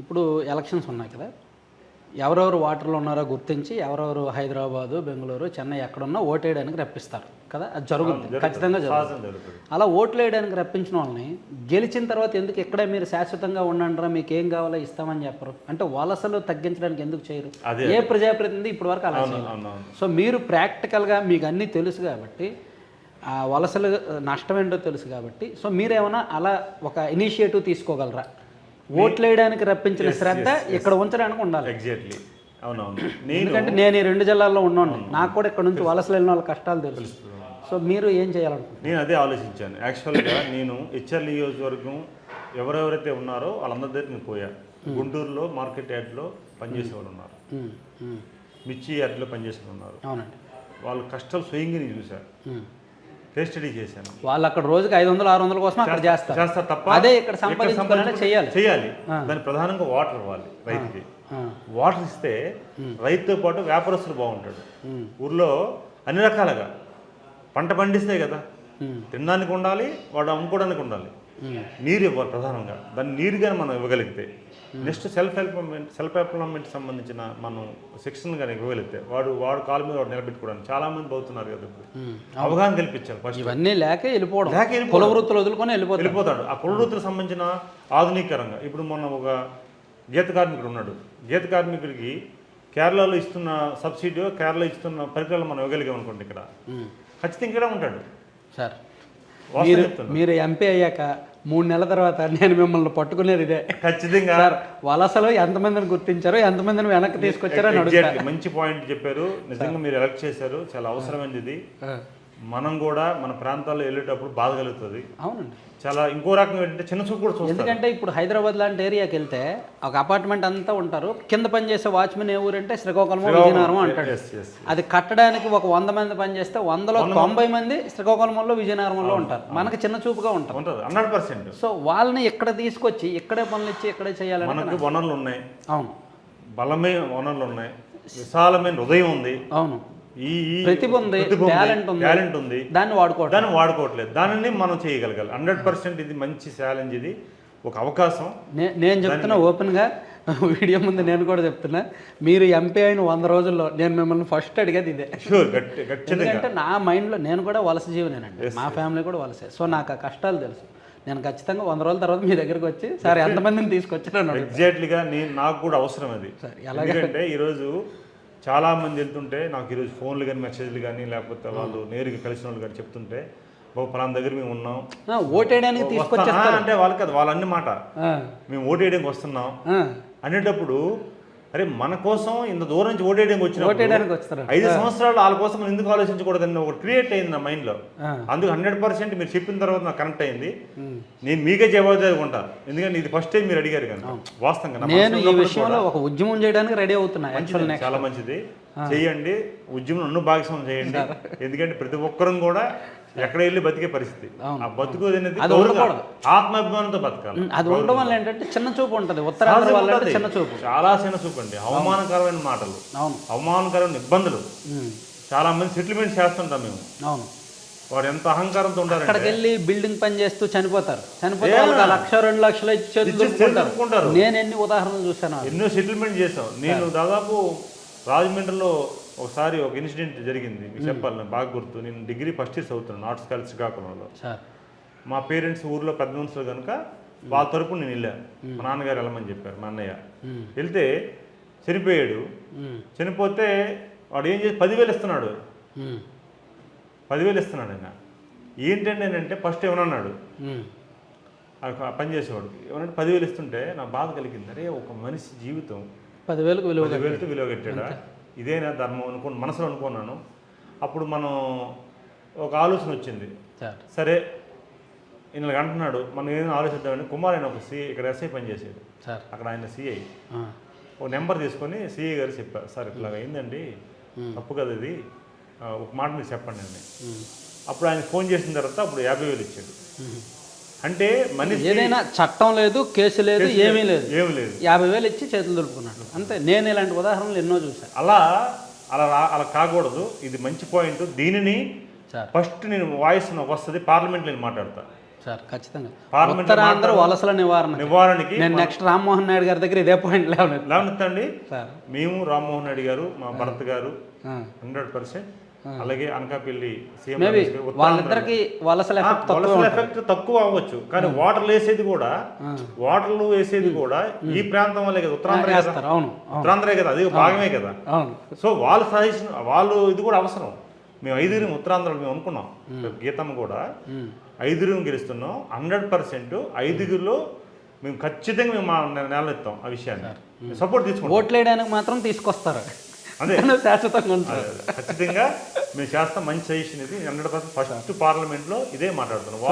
ఇప్పుడు ఎలక్షన్స్ ఉన్నాయి కదా. ఎవరెవరు వాటర్లో ఉన్నారో గుర్తించి ఎవరెవరు హైదరాబాదు బెంగళూరు చెన్నై ఎక్కడున్నా ఓటేయడానికి రప్పిస్తారు కదా. అది జరుగుతుంది. ఖచ్చితంగా జరుగుతుంది. అలా ఓట్లు వేయడానికి రప్పించిన వాళ్ళని గెలిచిన తర్వాత ఎందుకు ఇక్కడే మీరు శాశ్వతంగా ఉండండిరా మీకు ఏం కావాలో ఇస్తామని చెప్పరు. అంటే వలసలు తగ్గించడానికి ఎందుకు చేయరు. ఏ ప్రజాప్రతినిధి ఇప్పటి వరకు అలా సో మీరు ప్రాక్టికల్గా మీకు అన్నీ తెలుసు కాబట్టి ఆ వలసలు నష్టం ఏంటో తెలుసు కాబట్టి సో మీరేమైనా అలా ఒక ఇనిషియేటివ్ తీసుకోగలరా? ఓట్లు వేయడానికి రప్పించిన శ్రద్ధ ఇక్కడ ఉంచడానికి ఉండాలి. ఎగ్జాక్ట్లీ అవునవును. నేను ఎందుకంటే నేను ఈ రెండు జిల్లాల్లో ఉన్నాను. నాకు కూడా ఇక్కడ నుంచి వలసలు వెళ్ళిన వాళ్ళ కష్టాలు తెలుసు. సో మీరు ఏం చేయాలనుకుంటున్నారు? నేను అదే ఆలోచించాను. యాక్చువల్గా నేను హెచ్ఆర్ నియోజకవర్గం ఎవరెవరైతే ఉన్నారో వాళ్ళందరి దగ్గర నేను పోయా. గుంటూరులో మార్కెట్ యార్డ్లో పనిచేసే వాళ్ళు ఉన్నారు. మిర్చి యార్డ్లో పనిచేసే వాళ్ళు ఉన్నారు. అవునండి. వాళ్ళ కష్టాలు స్వయంగా నేను చూశాను. కేస్ స్టడీ చేశాను. వాళ్ళు అక్కడ రోజుకి ఐదు వందలు ఆరు వందల కోసం అక్కడ చేస్తారు. చేస్తారు తప్ప అదే ఇక్కడ సంపాదించుకోవాలంటే చేయాలి. చేయాలి. దాని ప్రధానంగా వాటర్ ఇవ్వాలి రైతుకి. వాటర్ ఇస్తే రైతుతో పాటు వ్యాపారస్తులు బాగుంటాడు ఊర్లో అన్ని రకాలుగా. పంట పండిస్తే కదా. తినడానికి ఉండాలి వాడు అమ్ముకోవడానికి ఉండాలి. నీరు ఇవ్వాలి ప్రధానంగా. దాన్ని నీరు కానీ మనం ఇవ్వగలిగితే. Next self employment self employment సంబంధించిన మనం శిక్షణ కానీ ఇవ్వగలిగితే వాడు వాడు కాలు మీద వాడు నిలబెట్టుకోవడానికి చాలా మంది పోతున్నారు కదా. అవగాహన కల్పించాలి ఫస్ట్ ఇవన్నీ లేకే వెళ్ళిపోవడం. లేక. కుల వృత్తులు వదులుకొని వెళ్ళిపోతారు. వెళ్ళిపోతాడు. ఆ కులవృత్తులకు సంబంధించిన ఆధునీకరంగా ఇప్పుడు మొన్న ఒక గీత కార్మికుడు ఉన్నాడు. గీత కార్మికుడికి కేరళలో ఇస్తున్న సబ్సిడీ కేరళ ఇస్తున్న పరికరాలు మనం ఇవ్వగలిగాం అనుకోండి ఇక్కడ. ఖచ్చితంగా ఇక్కడ ఉంటాడు. సార్ మీరు. మీరు ఎంపీ అయ్యాక మూడు నెలల తర్వాత నేను మిమ్మల్ని పట్టుకునేది ఇదే. ఖచ్చితంగా. సార్ వలసలో ఎంతమందిని గుర్తించారో ఎంతమందిని వెనక్కి తీసుకొచ్చారో అని. మంచి పాయింట్ చెప్పారు. నిజంగా మీరు ఎలక్ట్ చేశారు. చాలా అవసరమైనది ఇది. మనం కూడా మన ప్రాంతాల్లో వెళ్ళేటప్పుడు బాధ కలుగుతుంది. అవునండి. చాలా ఇంకో రకంగా ఏంటంటే చిన్న చూపు కూడా చూస్తారు. ఎందుకంటే ఇప్పుడు హైదరాబాద్ లాంటి ఏరియాకి వెళ్తే ఒక అపార్ట్మెంట్ అంతా ఉంటారు. కింద పని చేసే వాచ్మెన్ ఏ ఊరంటే శ్రీకాకుళం. విజయనగరం అంటాడు. అది కట్టడానికి ఒక వంద మంది పని చేస్తే వందలో తొంభై మంది శ్రీకాకుళంలో విజయనగరంలో ఉంటారు. మనకి చిన్న చూపుగా ఉంటారు. ఉంటుంది. Hundred percent. సో వాళ్ళని ఇక్కడ తీసుకొచ్చి ఇక్కడే పనులు ఇచ్చి ఇక్కడే చేయాలని మనకు వనరులు ఉన్నాయి అవును. బలమైన వనరులు ఉన్నాయి విశాలమైన హృదయం ఉంది. అవును. ఈ ప్రతిభ ఉంది. టాలెంట్ ఉంది. దాన్ని వాడుకోవడం దాన్ని వాడుకోవట్లేదు. దానిని మనం చేయగలగాలి. హండ్రెడ్ పర్సెంట్ ఇది మంచి ఛాలెంజ్ ఇది. ఒక అవకాశం. నేను చెప్తున్నా ఓపెన్గా. వీడియో ముందు నేను కూడా చెప్తున్నా. మీరు ఎంపీ అయిన వంద రోజుల్లో నేను మిమ్మల్ని ఫస్ట్ అడిగేది ఇదే. ఎందుకంటే నా మైండ్లో నేను కూడా వలస జీవనేనండి. మా ఫ్యామిలీ కూడా వలసే. సో నాకు ఆ కష్టాలు తెలుసు. నేను ఖచ్చితంగా వంద రోజుల తర్వాత మీ దగ్గరికి వచ్చి సార్ ఎంతమందిని తీసుకొచ్చారని అడుగుతాను. ఎగ్జాక్ట్లీగా నేను నాకు కూడా అవసరం అది. సరే, ఎందుకంటే ఈరోజు చాలా మంది వెళ్తుంటే నాకు ఈరోజు ఫోన్లు కానీ మెసేజ్లు కానీ లేకపోతే వాళ్ళు నేరుగా కలిసిన వాళ్ళు కానీ చెప్తుంటే బాబు పలానా దగ్గర మేము ఉన్నాం. ఓటేయడానికి తీసుకొచ్చే అంటే వాళ్ళకి అది వాళ్ళ అన్ని మాట. ఆ, మేము ఓటేయడానికి వస్తున్నాం. అనేటప్పుడు అరే మన కోసం ఇంత దూరం నుంచి ఓటేయడానికి వచ్చిన ఓటేయడానికి ఐదు సంవత్సరాలు వాళ్ళ కోసం మనం ఎందుకు ఆలోచించకూడదని ఒకటి క్రియేట్ అయింది నా మైండ్లో ఆ. అందుకు హండ్రెడ్ పర్సెంట్ మీరు చెప్పిన తర్వాత నాకు కనెక్ట్ అయింది. నేను మీకే జవాబుదారి ఉంటా. ఎందుకంటే ఇది ఫస్ట్ టైం మీరు అడిగారు కానీ వాస్తవంగా నేను ఈ విషయంలో ఒక ఉద్యమం చేయడానికి రెడీ అవుతున్నా చాలా మంచిది. చేయండి ఉద్యమం నన్ను భాగస్వామ్యం చేయండి. ఎందుకంటే ప్రతి ఒక్కరం కూడా ఎక్కడ వెళ్ళి బతికే పరిస్థితి. ఆ బతుకు అది ఉండకూడదు. ఆత్మాభిమానంతో బతకాలి. అది ఉండడం వల్ల ఏంటంటే చిన్న చూపు ఉంటుంది. ఉత్తరాంధ్ర. చిన్న చూపు. చాలా చిన్న చూపు అండి. అవమానకరమైన మాటలు. అవును. అవమానకరమైన ఇబ్బందులు. చాలా మంది సెటిల్మెంట్ చేస్తుంటాం మేము. అవును. వాడు ఎంత అహంకారంతో అక్కడికి ఉండాలంటే వెళ్ళి బిల్డింగ్ పని చేస్తూ చనిపోతారు. చనిపోతే లక్ష రెండు లక్షలు ఇచ్చి చేతులు ఇచ్చి దులుపుకుంటారు. చేతులుపుకుంటారు. నేను ఎన్ని ఉదాహరణలు అది. ఎన్నో సెటిల్మెంట్ చేసాం నేను దాదాపు రాజమండ్రిలో ఒకసారి ఒక ఇన్సిడెంట్ జరిగింది మీకు చెప్పాలి నాకు బాగా గుర్తు. నేను డిగ్రీ ఫస్ట్ ఇయర్స్ అవుతున్నాను ఆర్ట్స్ కాలేజ్ శ్రీకాకుళంలో. మా పేరెంట్స్ ఊర్లో పెద్ద మనుషులు కనుక వాళ్ళ తరపున నేను వెళ్ళాను. మా నాన్నగారు వెళ్ళమని చెప్పారు మా అన్నయ్య. వెళ్తే చనిపోయాడు. చనిపోతే వాడు ఏం చేసి పదివేలు ఇస్తున్నాడు. పదివేలు ఇస్తున్నాడు ఆయన. ఏంటంటే అంటే ఫస్ట్ ఏమన్నాడు పని చేసేవాడు. ఏమన్నా పదివేలు ఇస్తుంటే నాకు బాధ కలిగింది. అరే ఒక మనిషి జీవితం పదివేలకు విలువ పదివేలతో విలువ కట్టాడా? ఇదేనా ధర్మం అనుకుని మనసులో అనుకున్నాను. అప్పుడు మనం ఒక ఆలోచన వచ్చింది. సార్. ఈయనకి అంటున్నాడు మనం ఏదైనా ఆలోచిద్దామని కుమార్ ఆయన ఒక సిఐ ఇక్కడ ఎస్ఐ పనిచేసాడు సార్. అక్కడ ఆయన సిఐ ఒక నెంబర్ తీసుకొని సిఐ గారు చెప్పారు సార్ ఇట్లాగ అయిందండి. తప్పు కదా ఇది. ఒక మాట మీరు చెప్పండి అండి అప్పుడు ఆయన ఫోన్ చేసిన తర్వాత అప్పుడు యాభై వేలు ఇచ్చాడు. అంటే మనిషి ఏదైనా చట్టం లేదు కేసు లేదు ఏమీ లేదు. ఏమి లేదు. యాభై వేలు ఇచ్చి చేతులు దులుపుకున్నాడు. అంతే. నేను ఇలాంటి ఉదాహరణలు ఎన్నో చూశాను. అలా అలా అలా కాకూడదు. ఇది మంచి పాయింట్ దీనిని ఫస్ట్ నేను వాయిస్ వస్తుంది పార్లమెంట్లో నేను మాట్లాడతా. సార్ ఖచ్చితంగా. ఉత్తరాంధ్ర వలసల నివారణ నివారణకి నేను నెక్స్ట్ రామ్మోహన్ నాయుడు గారి దగ్గర ఇదే పాయింట్ లేవనెత్తండి. సార్. మేము రామ్మోహన్ రెడ్డి గారు మా భరత్ గారు. హండ్రెడ్ పర్సెంట్ అలాగే అనకాపల్లి సీఎం వలసల ఎఫెక్ట్ తక్కువ అవ్వచ్చు. కానీ వాటర్లు వేసేది కూడా వాటర్లు వేసేది కూడా ఈ ప్రాంతం వల్లే కదా ఉత్తరాంధ్ర కదా. అవును ఉత్తరాంధ్రే కదా అది భాగమే కదా. సో వాళ్ళు సజెషన్ వాళ్ళు ఇది కూడా అవసరం. మేము ఐదుగురం ఉత్తరాంధ్రలో మేము అనుకున్నాం. గీతమ్మ కూడా. ఐదుగురం గెలుస్తున్నాం. హండ్రెడ్ పర్సెంట్ ఐదుగురిలో మేము ఖచ్చితంగా మేము నెలెత్తాం ఆ విషయాన్ని. సపోర్ట్ తీసుకుంటాం. ఓట్లు వేయడానికి మాత్రం తీసుకొస్తారు. అదే. శాశ్వతంగా ఉంటారు ఖచ్చితంగా మేము చేస్తాం మంచి సజెషన్ ఇది. హండ్రెడ్ పర్సెంట్ ఫస్ట్ పార్లమెంట్లో ఇదే మాట్లాడుతున్నాం.